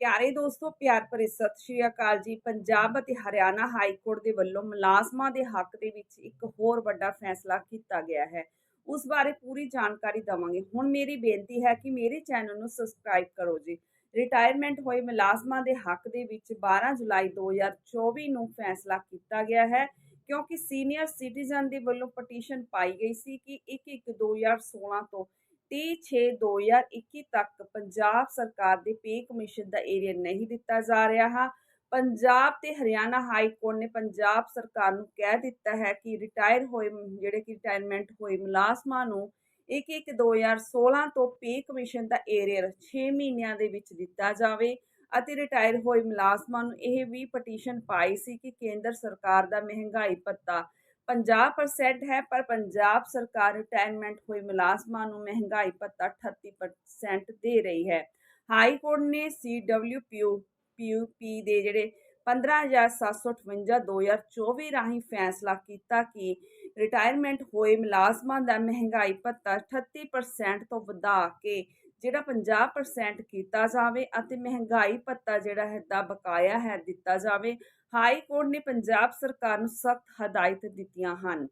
ਪਿਆਰੇ ਦੋਸਤੋ, ਪਿਆਰ ਭਰੀ ਸਤਿ ਸ਼੍ਰੀ ਅਕਾਲ ਜੀ। ਪੰਜਾਬ ਅਤੇ ਹਰਿਆਣਾ ਹਾਈ ਕੋਰਟ ਦੇ ਵੱਲੋਂ ਮੁਲਾਜ਼ਮਾਂ ਦੇ ਹੱਕ ਦੇ ਵਿੱਚ ਇੱਕ ਹੋਰ ਵੱਡਾ ਫੈਸਲਾ ਕੀਤਾ ਗਿਆ ਹੈ। ਉਸ ਬਾਰੇ ਪੂਰੀ ਜਾਣਕਾਰੀ ਦਵਾਂਗੇ। ਹੁਣ ਮੇਰੀ ਬੇਨਤੀ ਹੈ ਕਿ ਮੇਰੇ ਚੈਨਲ ਨੂੰ ਸਬਸਕ੍ਰਾਈਬ ਕਰੋ ਜੀ। ਰਿਟਾਇਰਮੈਂਟ ਹੋਏ ਮੁਲਾਜ਼ਮਾਂ ਦੇ ਹੱਕ ਦੇ ਵਿੱਚ 12 ਜੁਲਾਈ 2024 ਨੂੰ ਫੈਸਲਾ ਕੀਤਾ ਗਿਆ ਹੈ, ਕਿਉਂਕਿ ਸੀਨੀਅਰ ਸਿਟੀਜ਼ਨ ਦੇ ਵੱਲੋਂ ਪਟੀਸ਼ਨ ਪਾਈ ਗਈ ਸੀ ਕਿ 1/1/2016 ਤੋਂ 30/6/2021 ਤੱਕ ਪੰਜਾਬ ਸਰਕਾਰ ਦੇ ਪੇ ਕਮਿਸ਼ਨ ਦਾ ਏਰੀਆ ਨਹੀਂ ਦਿੱਤਾ ਜਾ ਰਿਹਾ ਹੈ। ਪੰਜਾਬ ਤੇ ਹਰਿਆਣਾ ਹਾਈ ਕੋਰਟ ਨੇ ਪੰਜਾਬ ਸਰਕਾਰ ਨੂੰ ਕਹਿ ਦਿੱਤਾ ਹੈ ਕਿ ਰਿਟਾਇਰ ਹੋਏ ਜਿਹੜੇ ਕਿ ਰਿਟਾਇਰਮੈਂਟ ਹੋਏ ਮੁਲਾਜ਼ਮਾਂ ਨੂੰ 1/1/2016 ਤੋਂ ਪੇ ਕਮਿਸ਼ਨ ਦਾ ਏਰੀਅਰ 6 ਮਹੀਨਿਆਂ ਦੇ ਵਿੱਚ ਦਿੱਤਾ ਜਾਵੇ ਅਤੇ ਰਿਟਾਇਰ ਹੋਏ ਮੁਲਾਜ਼ਮਾਂ ਨੂੰ ਇਹ ਵੀ ਪਟੀਸ਼ਨ ਪਾਈ ਸੀ ਕਿ ਕੇਂਦਰ ਸਰਕਾਰ ਦਾ ਮਹਿੰਗਾਈ ਭੱਤਾ 50% ਹੈ, ਪਰ ਪੰਜਾਬ ਸਰਕਾਰ ਰਿਟਾਇਰਮੈਂਟ ਹੋਏ ਮੁਲਾਜ਼ਮਾਂ ਨੂੰ ਮਹਿੰਗਾਈ ਭੱਤਾ 38% ਦੇ ਰਹੀ ਹੈ। ਹਾਈ ਕੋਰਟ ਨੇ ਸੀਡਬਲਯੂਪੀਯੂ ਪੀਯੂਪੀ ਦੇ ਜਿਹੜੇ 15758 2024 ਰਾਹੀਂ ਫੈਸਲਾ ਕੀਤਾ ਕਿ ਰਿਟਾਇਰਮੈਂਟ ਹੋਏ ਮੁਲਾਜ਼ਮਾਂ ਦਾ ਮਹਿੰਗਾਈ ਭੱਤਾ 38% ਤੋਂ ਵਧਾ ਕੇ ਜਿਹੜਾ 50% ਕੀਤਾ ਜਾਵੇ ਅਤੇ ਮਹਿੰਗਾਈ ਭੱਤਾ ਜਿਹੜਾ ਹੈ ਦਾ ਬਕਾਇਆ ਹੈ ਦਿੱਤਾ ਜਾਵੇ, ਹਾਈ ਕੋਰਟ ਨੇ ਪੰਜਾਬ ਸਰਕਾਰ ਨੂੰ ਸਖਤ ਹਦਾਇਤ ਦਿੱਤੀਆਂ ਹਨ।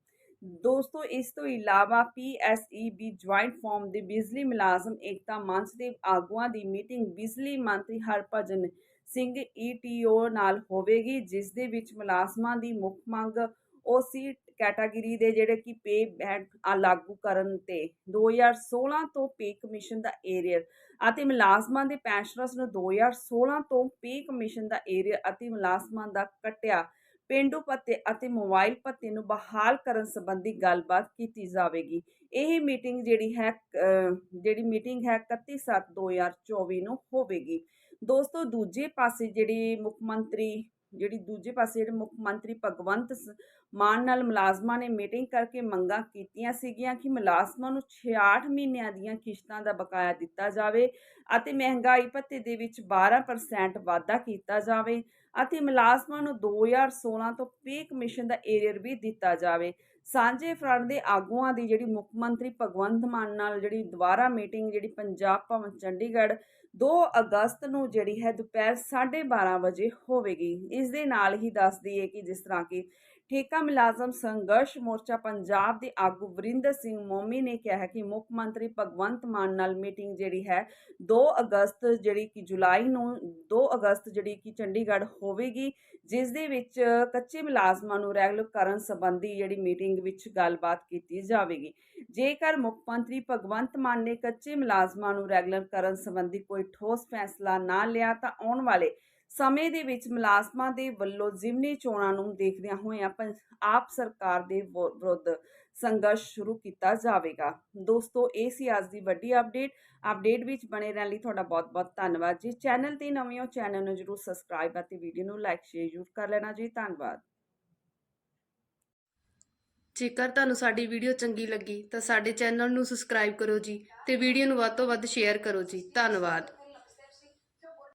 ਦੋਸਤੋ, ਇਸ ਤੋਂ ਇਲਾਵਾ ਪੀਐਸਈਬੀ ਜੁਆਇੰਟ ਫਾਰਮ ਦੇ ਬਿਜਲੀ ਮੁਲਾਜ਼ਮ ਏਕਤਾ ਮੰਚ ਦੇ ਆਗੂਆਂ ਦੀ ਮੀਟਿੰਗ ਬਿਜਲੀ ਮੰਤਰੀ ਹਰਭਜਨ ਸਿੰਘ ਈਟੀਓ ਨਾਲ ਹੋਵੇਗੀ, ਜਿਸ ਦੇ ਵਿੱਚ ਮੁਲਾਜ਼ਮਾਂ ਦੀ ਮੁੱਖ ਮੰਗ ਓਸੀ ਕੈਟਾਗਰੀ ਦੇ ਜਿਹੜੇ ਕਿ ਪੇ ਬੈਂਡ ਆ ਲਾਗੂ ਕਰਨ ਤੇ 2016 ਤੋਂ ਪੇ ਕਮਿਸ਼ਨ ਦਾ ਏਰੀਅਰ ਅਤੇ ਮੁਲਾਜ਼ਮਾਂ ਦੇ ਪੈਨਸ਼ਨਰਸ ਨੂੰ 2016 ਤੋਂ ਪੇ ਕਮਿਸ਼ਨ ਦਾ ਏਰੀਅਰ ਅਤੇ ਮੁਲਾਜ਼ਮਾਂ ਦਾ ਕਟਿਆ, ਪੇਂਡੂ ਭੱਤੇ ਅਤੇ ਮੋਬਾਈਲ ਭੱਤੇ ਨੂੰ ਬਹਾਲ ਕਰਨ ਸੰਬੰਧੀ ਗੱਲਬਾਤ ਕੀਤੀ ਜਾਵੇਗੀ। ਇਹ ਮੀਟਿੰਗ ਜਿਹੜੀ ਹੈ ਜਿਹੜੀ ਮੀਟਿੰਗ ਹੈ 31/7/2024 ਨੂੰ ਹੋਵੇਗੀ। ਦੋਸਤੋ, ਦੂਜੇ ਪਾਸੇ ਜਿਹੜੀ ਮੁੱਖ ਮੰਤਰੀ, ਜਿਹੜੀ ਦੂਜੇ ਪਾਸੇ ਜਿਹੜੇ ਮੁੱਖ ਮੰਤਰੀ ਭਗਵੰਤ ਮਾਨ ਨਾਲ ਮੁਲਾਜ਼ਮਾਂ ਨੇ ਮੀਟਿੰਗ ਕਰਕੇ ਮੰਗਾਂ ਕੀਤੀਆਂ ਸੀਗੀਆਂ ਕਿ ਮੁਲਾਜ਼ਮਾਂ ਨੂੰ 66 ਮਹੀਨਿਆਂ ਦੀਆਂ ਕਿਸ਼ਤਾਂ ਦਾ ਬਕਾਇਆ ਦਿੱਤਾ ਜਾਵੇ ਅਤੇ ਮਹਿੰਗਾਈ ਭੱਤੇ ਦੇ ਵਿੱਚ 12% ਵਾਧਾ ਕੀਤਾ ਜਾਵੇ ਅਤੇ ਮੁਲਾਜ਼ਮਾਂ ਨੂੰ 2016 ਤੋਂ ਪੇ ਕਮਿਸ਼ਨ ਦਾ ਏਰੀਅਰ ਵੀ ਦਿੱਤਾ ਜਾਵੇ। ਸਾਂਝੇ ਫਰੰਟ ਦੇ ਆਗੂਆਂ ਦੀ ਜਿਹੜੀ ਮੁੱਖ ਮੰਤਰੀ ਭਗਵੰਤ ਮਾਨ ਨਾਲ ਜਿਹੜੀ ਦੁਬਾਰਾ ਮੀਟਿੰਗ ਜਿਹੜੀ ਪੰਜਾਬ ਭਵਨ ਚੰਡੀਗੜ੍ਹ 2 ਅਗਸਤ ਨੂੰ ਜਿਹੜੀ ਹੈ ਦੁਪਹਿਰ 12:30 ਵਜੇ ਹੋਵੇਗੀ। ਇਸ ਦੇ ਨਾਲ ਹੀ ਦੱਸ ਦਈਏ ਕਿ ਜਿਸ ਤਰ੍ਹਾਂ ਕਿ ਠੇਕਾ ਮੁਲਾਜ਼ਮ ਸੰਘਰਸ਼ ਮੋਰਚਾ ਪੰਜਾਬ ਦੇ ਆਗੂ ਵਰਿੰਦਰ ਸਿੰਘ ਮੋਮੀ ਨੇ ਕਿਹਾ ਹੈ ਕਿ ਮੁੱਖ ਮੰਤਰੀ ਭਗਵੰਤ ਮਾਨ ਨਾਲ ਮੀਟਿੰਗ ਜਿਹੜੀ ਹੈ 2 ਅਗਸਤ ਜਿਹੜੀ ਕਿ ਜੁਲਾਈ ਨੂੰ 2 ਅਗਸਤ ਜਿਹੜੀ ਕਿ ਚੰਡੀਗੜ੍ਹ ਹੋਵੇਗੀ, ਜਿਸ ਦੇ ਵਿੱਚ ਕੱਚੇ ਮੁਲਾਜ਼ਮਾਂ ਨੂੰ ਰੈਗੂਲਰ ਕਰਨ ਸੰਬੰਧੀ ਜਿਹੜੀ ਮੀਟਿੰਗ ਵਿੱਚ ਗੱਲਬਾਤ ਕੀਤੀ ਜਾਵੇਗੀ। ਜੇਕਰ ਮੁੱਖ ਮੰਤਰੀ ਭਗਵੰਤ ਮਾਨ ਨੇ ਕੱਚੇ ਮੁਲਾਜ਼ਮਾਂ ਨੂੰ ਰੈਗੂਲਰ ਕਰਨ ਸੰਬੰਧੀ ਕੋਈ ਠੋਸ ਫੈਸਲਾ ਨਾ ਲਿਆ ਤਾਂ ਆਉਣ ਵਾਲੇ ਸਮੇਂ ਦੇ ਵਿੱਚ ਮੁਲਾਜ਼ਮਾਂ ਦੇ ਵੱਲੋਂ ਜ਼ਿਮਨੀ ਚੋਣਾਂ ਨੂੰ ਦੇਖਦਿਆਂ ਹੋਇਆਂ ਪੰ- ਆਪ ਸਰਕਾਰ ਦੇ ਵਿਰੁੱਧ ਸੰਘਰਸ਼ ਸ਼ੁਰੂ ਕੀਤਾ ਜਾਵੇਗਾ। ਦੋਸਤੋ, ਇਹ ਸੀ ਅੱਜ ਦੀ ਵੱਡੀ ਅਪਡੇਟ। ਅਪਡੇਟ ਵਿੱਚ ਬਣੇ ਰਹਿਣ ਲਈ ਤੁਹਾਡਾ ਬਹੁਤ-ਬਹੁਤ ਧੰਨਵਾਦ ਜੀ। ਚੈਨਲ ਤੇ ਨਵੇਂ ਹੋ, ਚੈਨਲ ਨੂੰ ਜਰੂਰ ਸਬਸਕ੍ਰਾਈਬ ਅਤੇ ਵੀਡੀਓ ਨੂੰ ਲਾਈਕ, ਸ਼ੇਅਰ ਜ਼ਰੂਰ ਕਰ ਲੈਣਾ ਜੀ। ਧੰਨਵਾਦ। ਜੇਕਰ ਤੁਹਾਨੂੰ ਸਾਡੀ ਵੀਡੀਓ ਚੰਗੀ ਲੱਗੀ ਤਾਂ ਸਾਡੇ ਚੈਨਲ ਨੂੰ ਸਬਸਕ੍ਰਾਈਬ ਕਰੋ ਜੀ ਤੇ ਵੀਡੀਓ ਨੂੰ ਵੱਧ ਤੋਂ ਵੱਧ ਸ਼ੇਅਰ ਕਰੋ ਜੀ। ਧੰਨਵਾਦ।